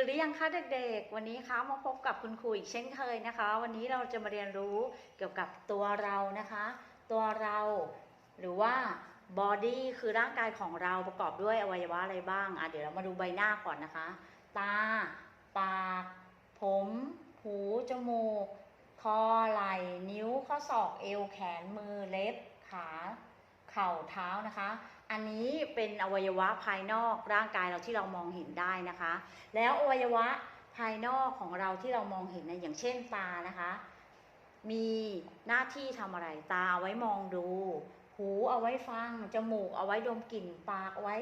ตื่นหรือยังคะเด็กๆ วันนี้คะมาพบกับคุณครูอีกเช่นเคยนะคะ วันนี้เราจะมาเรียนรู้เกี่ยวกับตัวเรานะคะ ตัวเราหรือว่า body คือร่างกายของเราประกอบด้วยอวัยวะอะไรบ้างอะเดี๋ยวเรามาดูใบหน้าก่อนนะคะ ตา ปาก ผม หู จมูก คอ ไหล่ นิ้ว ข้อศอก เอว แขน มือ เล็บ ขา เข่าเท้านะคะ อันนี้เป็นอวัยวะภายนอกร่างกายเราที่เรามองเห็นได้นะคะ แล้วอวัยวะภายนอกของเราที่เรามองเห็นนะอย่างเช่นตานะคะ มีหน้าที่ทำอะไรตาเอาไว้มองดู หูเอาไว้ฟัง จมูกเอาไว้ดมกลิ่นปากเอาไว้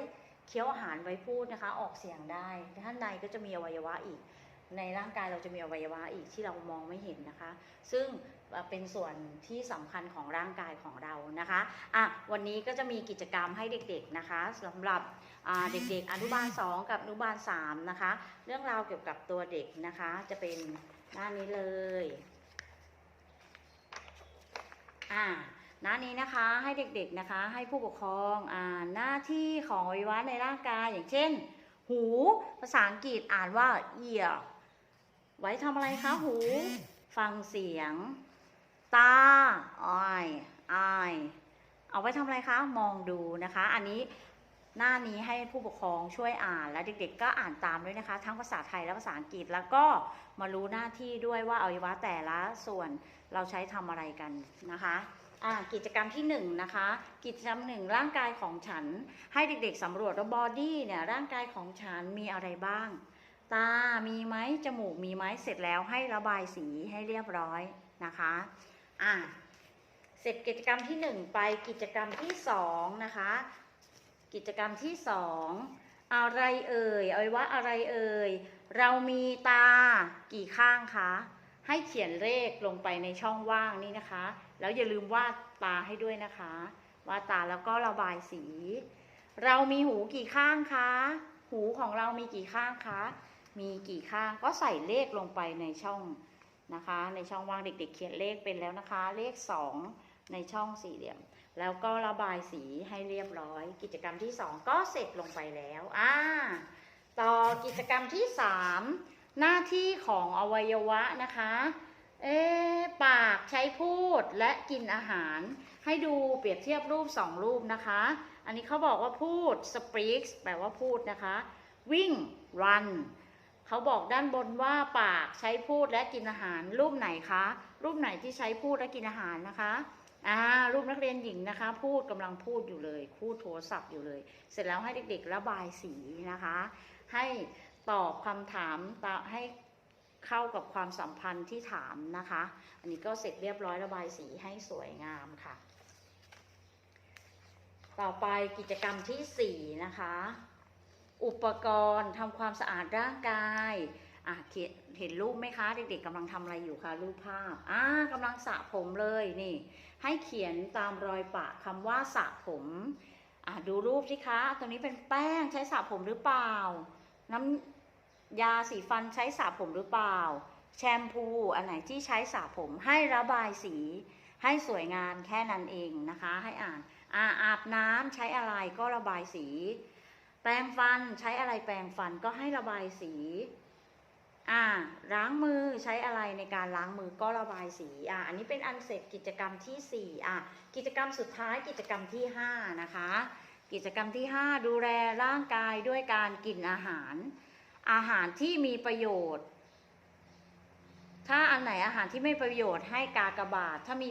เคี้ยวอาหารไว้พูดนะคะ ออกเสียงได้ท่านในก็จะมีอวัยวะอีก ในร่างกายเราจะมีอวัยวะอีกที่เรามองไม่เห็นนะคะ ซึ่งเป็นส่วนที่สำคัญของร่างกายของเรานะคะอะวันนี้ก็จะมีกิจกรรมให้เด็กๆนะคะสำหรับเด็กๆอนุบาล 2 กับอนุบาล3นะคะ เรื่องราวเกี่ยวกับตัวเด็กนะคะ จะเป็นหน้านี้เลยอ่าหน้านี้นะคะให้เด็กๆนะคะให้ผู้ปกครองอ่าหน้าที่ของอวัยวะในร่างกายอย่างเช่น หูภาษาอังกฤษอ่านว่า ear ไว้ทำอะไรคะหู ฟังเสียง ตา eye eye เอาไว้ทำอะไรคะ มองดูนะคะ อันนี้หน้านี้ให้ผู้ปกครองช่วยอ่านและเด็กๆ ก็อ่านตามด้วยนะคะ ทั้งภาษาไทยและภาษาอังกฤษแล้วก็มารู้หน้าที่ด้วยว่าอวัยวะแต่ละส่วนเราใช้ทำอะไรกันนะคะกิจกรรมที่หนึ่งนะคะ กิจกรรมหนึ่งร่างกายของฉัน ให้เด็กๆสำรวจว่าบอดี้เนี่ยร่างกายของฉันมีอะไรบ้าง ตา มีไหมจมูก มีไหมเสร็จแล้วให้ระบายสีให้เรียบร้อยนะคะ อะ เสร็จกิจกรรมที่หนึ่งไปกิจกรรมที่สองนะคะ กิจกรรมที่สองอะไรเอ่ยเอาไว้ว่าอะไรเอ่ย เรามีตากี่ข้างคะ ให้เขียนเลขลงไปในช่องว่างนี่นะคะ แล้วอย่าลืมวาดตาให้ด้วยนะคะ วาดตาแล้วก็ระบายสี เรามีหูกี่ข้างคะ หูของเรามีกี่ข้างคะ มีกี่ข้างก็ใส่เลขลงไปในช่องนะคะ ในช่องว่างเด็ก ๆ เขียนเลขเป็นแล้วนะคะ เลข 2 ในช่องสี่เหลี่ยม แล้วก็ระบายสีให้เรียบร้อย กิจกรรมที่ 2 ก็เสร็จลงไปแล้วอ่าต่อกิจกรรมที่ 3 หน้าที่ของอวัยวะนะคะเอ๊ปากใช้พูดและกินอาหาร ให้ดูเปรียบเทียบรูป 2 รูปนะคะ อันนี้เขาบอกว่าพูด speaks แปลว่าพูดนะคะ วิ่ง run เขาบอกด้านบนว่าปากใช้พูดและกินอาหาร รูปไหนคะ รูปไหนที่ใช้พูดและกินอาหารนะคะอ่ารูปนักเรียนหญิงนะคะ พูดกำลังพูดอยู่เลย พูดโทรศัพท์อยู่เลย เสร็จแล้วให้เด็กๆระบายสีนะคะ ให้ตอบคำถามตาให้เข้ากับความสัมพันธ์ที่ถามนะคะ อันนี้ก็เสร็จเรียบร้อยระบายสีให้สวยงามค่ะ ต่อไปกิจกรรมที่ 4 นะคะ อุปกรณ์ทำความสะอาดร่างกายอะเขียนเห็นรูปไหมคะ เด็กๆกำลังทำอะไรอยู่คะรูปภาพอ่ากำลังสระผมเลยนี่ ให้เขียนตามรอยปะคำว่าสระผมอะดูรูปสิคะตัวนี้เป็นแป้งใช้สระผมหรือเปล่า น้ำยาสีฟันใช้สระผมหรือเปล่า แชมพูอันไหนที่ใช้สระผมให้ระบายสีให้สวยงามแค่นั้นเองนะคะ ให้อ่านอาอาบน้ำใช้อะไรก็ระบายสี แปรงฟันใช้อะไรแปรงฟันก็ให้ระบายสี อ่า ล้างมือใช้อะไรในการล้างมือก็ระบายสี อ่าอันนี้เป็นอันเสร็จกิจกรรมที่ 4 อะกิจกรรมสุดท้ายกิจกรรมที่ 5 นะคะ กิจกรรมที่ 5 ดูแลร่างกายด้วยการกินอาหาร อาหารที่มีประโยชน์ ถ้าอันไหนอาหารที่ไม่ประโยชน์ให้กากบาทถ้ามี